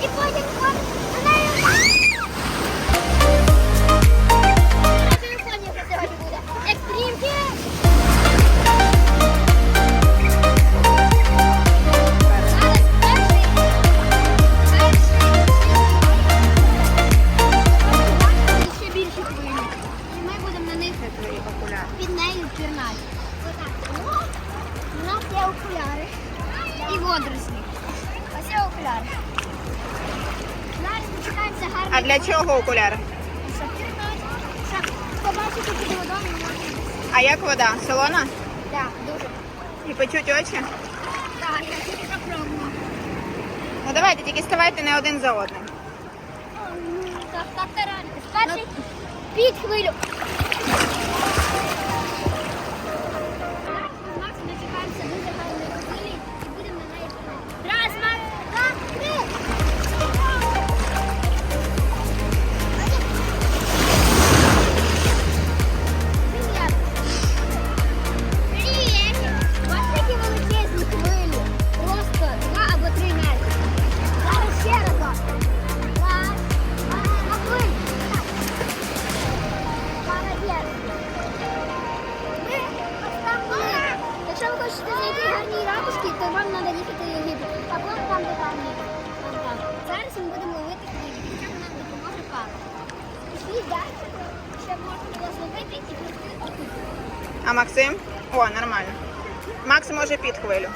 хвилю і потім на А для чого окуляри? Побачити під водою. А як вода? Солона? Так, дуже. І почуть очі? Так, я тільки попробую. Ну давайте, тільки ставайте не один за одним. Так, так, так, Перший під хвилю. А Максим? О, нормально. Макс може під хвилю.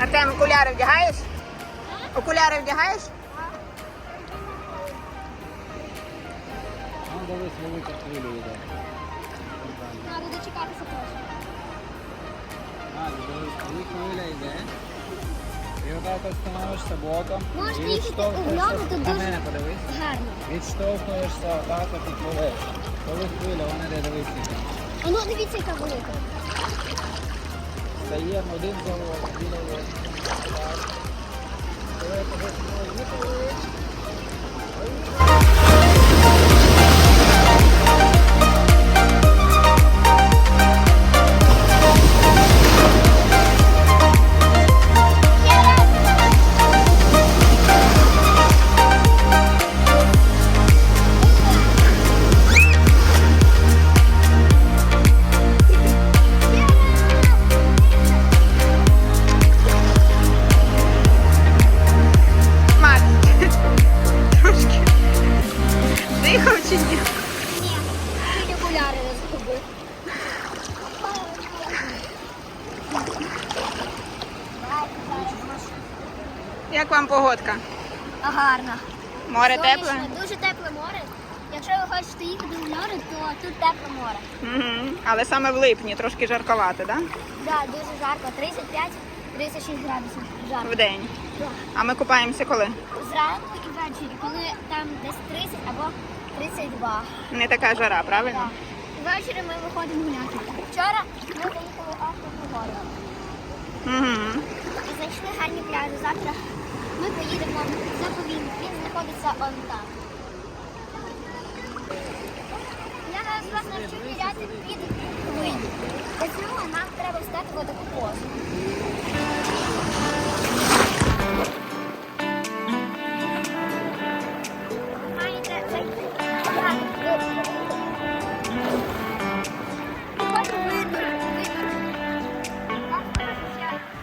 Артем, окуляри вдягаєш? Окуляри вдягаєш? Треба буде чекатися трошки. І отак от становишся боком. Можеш їхати дуже- мене подивись. Гарно. Відштовхуєшся отак от і пливеш. Коли хвиля, вона йде дивись. яка. А ну дивіться, яка велика. Стаємо один за одним, біля одного. Так. Тебе знову Макс, Як вам погодка? Гарно. Море тепле? Дуже тепле море. Якщо ви хочете їхати в море, то тут тепле море. Угу. Але саме в липні трошки жарковато, так? Да, дуже жарко. 35-36 градусів жарко. В день. Да. А ми купаємося коли? Зранку і ввечері, коли там десь 30 або 32. Не така жара, правильно? Так. Ввечері ми виходимо гуляти. Вчора ми заїхали до гори. Угу. І знайшли гарні пляжі. Завтра ми поїдемо в заповідник. Він знаходиться он там. Я зараз вас навчу ниряти під хвилі. Для цього нам треба встати в таку позу.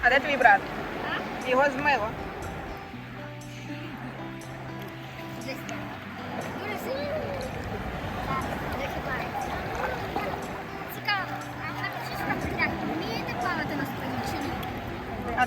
А де твій брат? Його змило. А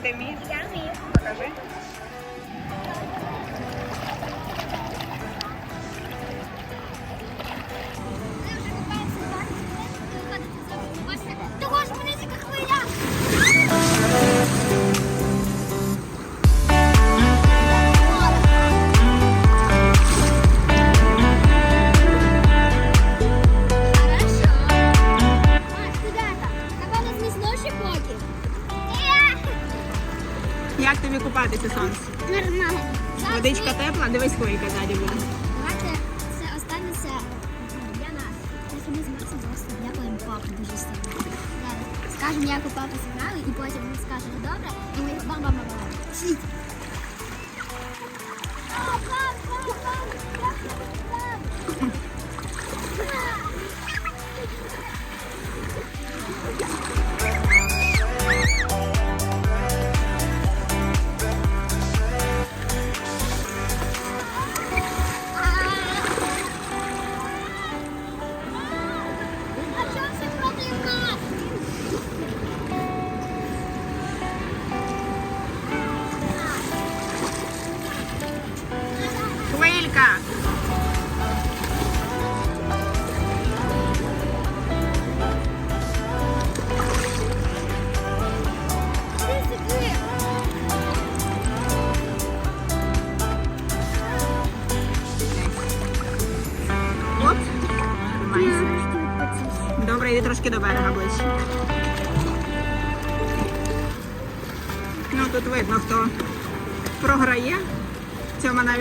чи сонце? Нормально. Водичка тепла, дивись, хвилька ззаді буде. Давайте це останеться для нас. Якщо ми з Максом просто дякуємо папу дуже сильно. Скажемо, як у папи справи, і потім він скаже добре, і ми бам бам бам бам Світ. 그.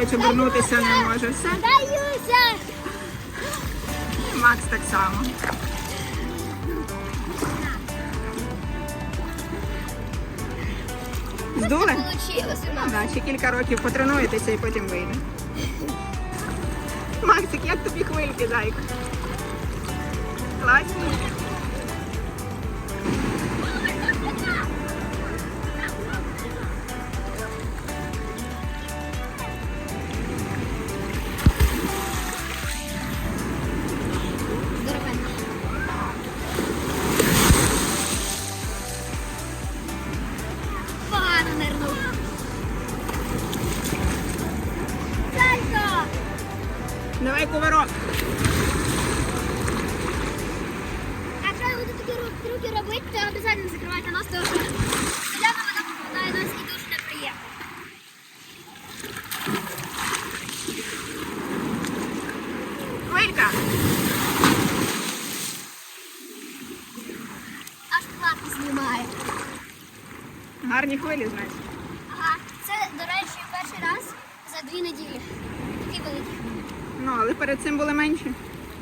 Навіть обернутися не може. Все. Даюся. Макс так само. Здули? Да, ще кілька років потренуєтеся і потім вийде. Максик, як тобі хвильки, зайка? Класні? Хвилька. Аж платно знімає. Гарні хвилі, значить. Ага, це, до речі, перший раз за дві неділі. Такі великі. Ну, але перед цим були менші.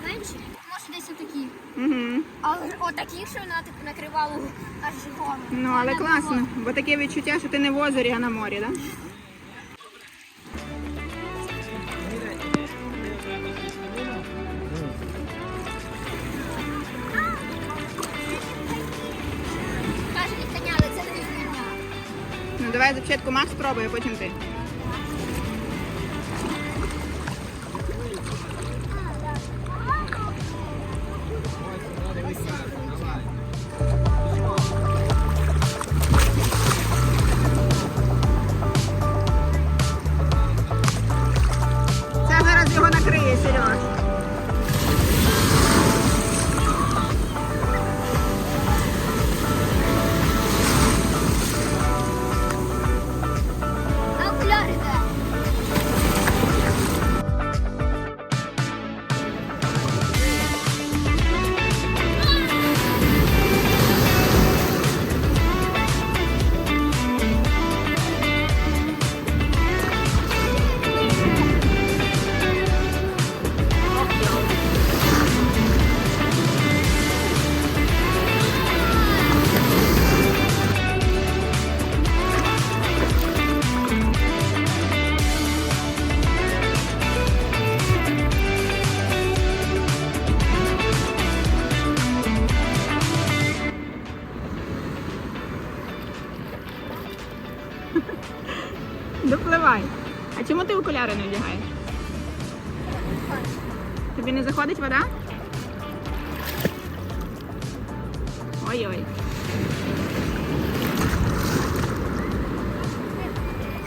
Менші? Може десь отакі. Угу. А отакі, що на так накривало аж голову. Ну, але класно, бо таке відчуття, що ти не в озері, а на морі, так? Да? Давай спочатку Макс спробує, а потім ти.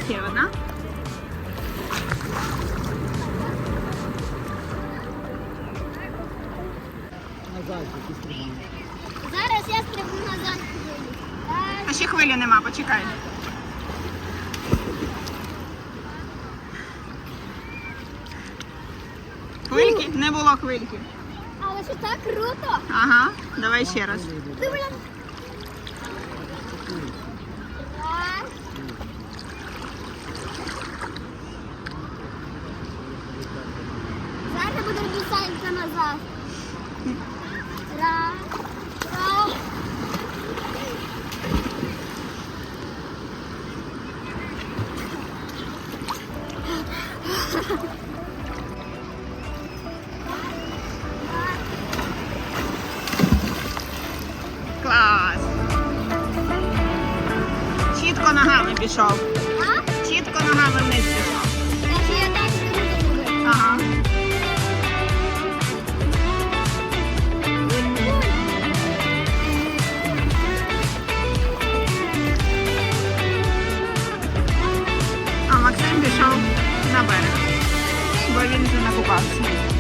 Ще одна. Зараз я стрибну назад. Так. А ще хвилі нема, почекай. Хвильки? Не було хвильки. Але що так круто. Ага, давай ще раз. Ти, блін. Раз. Раз. Клас. Чітко ногами пішов. Чітко ногами вниз пішов. Він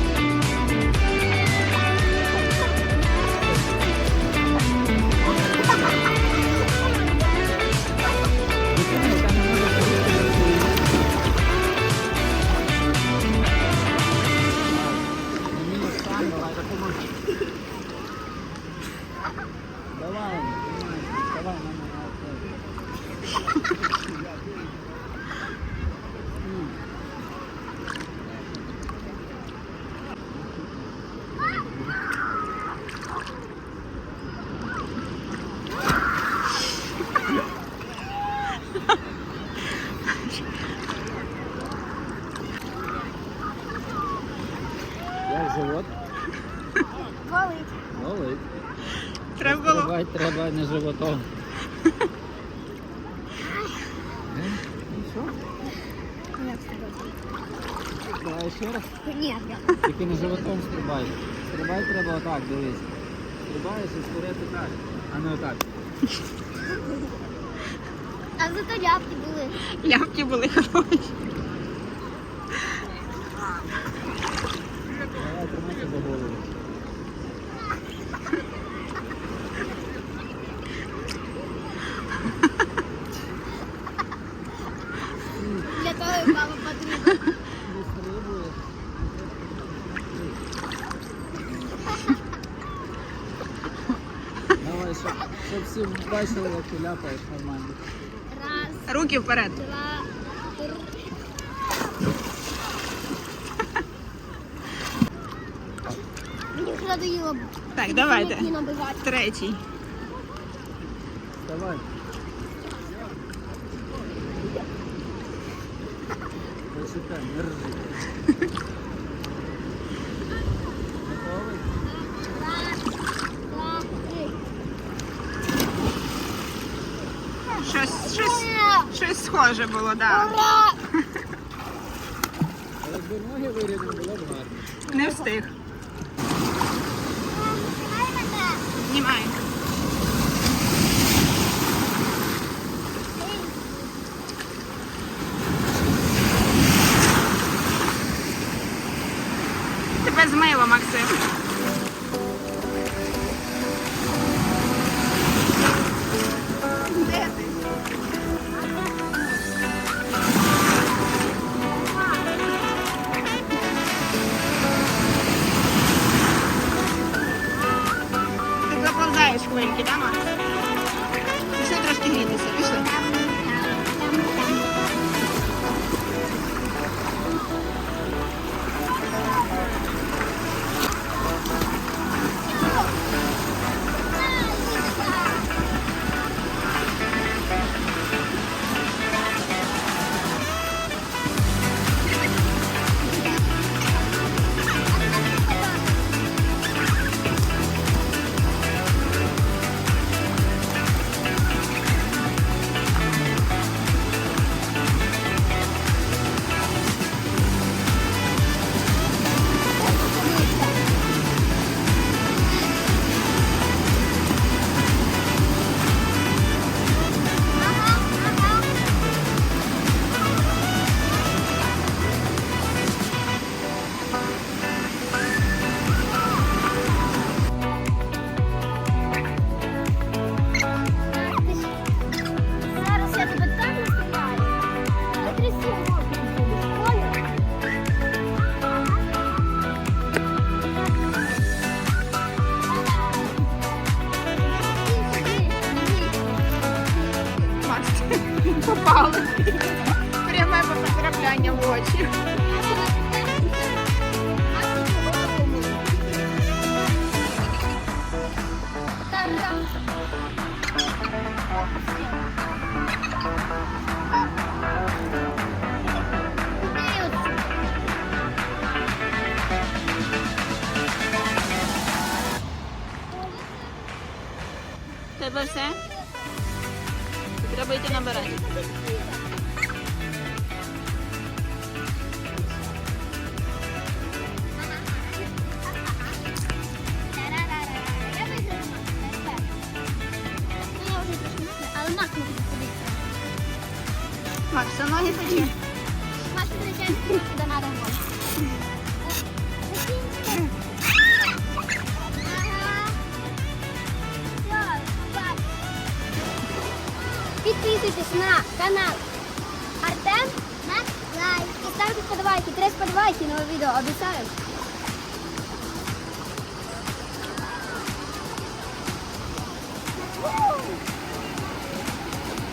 Як живот? Болить. Болить. Треба було. Стрибати треба не животом. Давай ще раз. Ні, я. Тільки не животом стрибай. Стрибай треба отак, дивись. Стрибаєш і вперед так, а не отак. А зато ляпки були. Лямки були хороші. бачили, як ти ляпаєш нормально. Раз, Руки вперед. два, три. Мені вже надоїло. Так, давайте. Не набивати. Третій. Давай. Почекай, не ржи. Схоже було, так. Да. Ура! А Якби ноги вирівняли, було б гарно. Не встиг. Знімай. Заповзаєш хвильки, да, Макс? Тебе все? Треба йти набирати. Я виграла. Ну, я вже трошки не але Макс може подивитися. Макс, все ноги Підписуйтесь на канал Артем на Лайк. І ставте вподобайки. Три вподобайки нове відео, обіцяю.